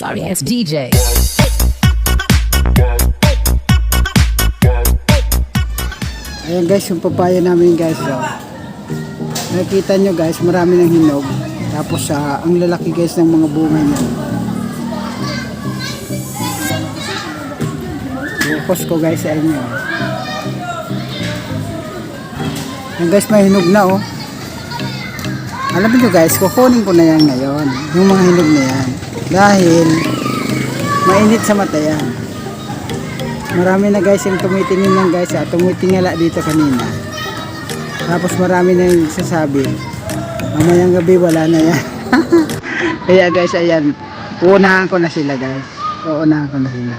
Sorry ass DJ. Ayan guys, yung papaya namin guys. So, nakikita nyo guys, marami ng hinog. Tapos sa ang lalaki guys ng mga bunga niya. Focus ko guys sa inyo. Ayan guys, may hinog na oh. Alam niyo guys, kukunin ko na yan ngayon. Yung mga hinog na yan. Dahil mainit sa mata yan. Marami na guys yung tumitingin lang guys ah. Tumitingala dito kanina. Tapos marami na yung sasabi. Mamayang gabi wala na yan. Kaya guys ayan. Uunahan ko na sila guys. Uunahan ko na sila.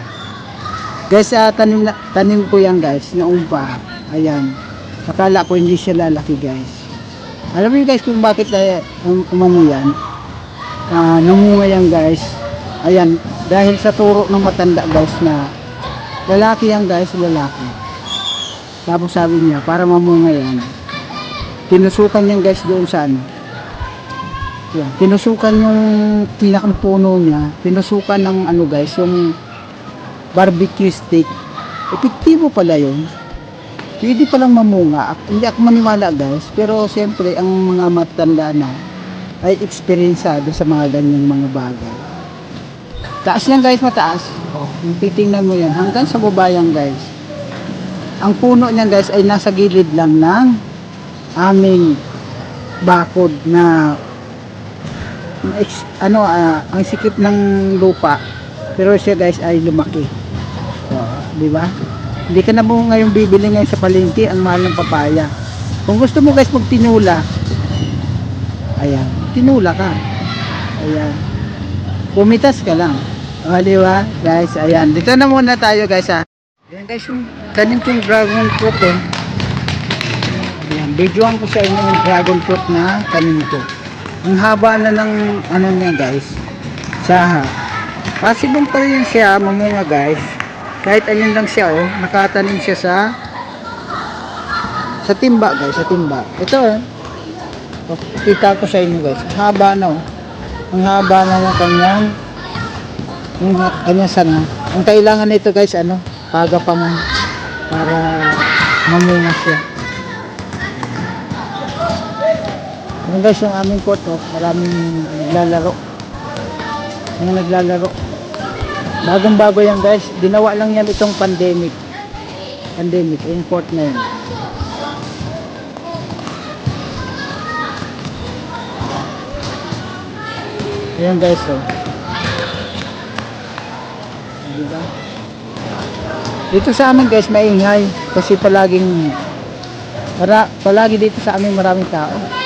Guys ah, tanim, na, tanim ko yan guys. Noong pa. Ayan. Akala ko hindi siya lalaki guys. Alam niyo guys kung bakit na um, umano yan. Ah, namunga yan guys. Ayan. Dahil sa turo ng matanda guys na Lalaki yan guys, lalaki. Tapos sabi niya, para mamunga yan. Tinusukan yan guys doon sa ano. Yan. Tinusukan yung pinakang puno niya. Tinusukan ng ano guys, yung barbecue stick. Epektibo pala yun. Pwede palang mamunga. Hindi ako maniwala guys. Pero siyempre, ang mga matanda na ay eksperyensado sa mga ganyang mga bagay. Taas yan guys, mataas. Oh, titingnan mo yan, hanggang sa baba yan guys. Ang puno niyan guys ay nasa gilid lang ng aming bakod na ano ah, ang sikip ng lupa. Pero siya guys ay lumaki. Oh, di ba? Hindi ka na mo ngayon bibili ngayon sa palengke ang mahal ng papaya. Kung gusto mo guys magtinula. Ayan tinula ka. Ayan. Pumitas ka lang. O guys ayan. Dito na muna tayo guys ha. Ayan guys yung tanim kong dragon fruit eh. Ayan videoan ko sa inyo yung dragon fruit na tanim ko. Ang haba na ng ano niya guys saha. Possible pa rin siya mamunga guys. Kahit ayun lang siya oh nakatanim siya sa sa timba guys sa timba. Ito eh oh, kita ko sa inyo guys. Haba na oh ang haba na ng kanyang yung kanyang sana ang kailangan nito guys ano? Paga pa mo. Para mamunga siya. Yan guys yung aming court oh, maraming naglalaro. Yung naglalaro. Bagong bago yan guys. Ginawa lang yan itong pandemic. Pandemic yung court na yun Ayan guys, oh. Diba? Dito sa amin guys, maingay. Kasi palaging, para, palagi dito sa amin maraming tao.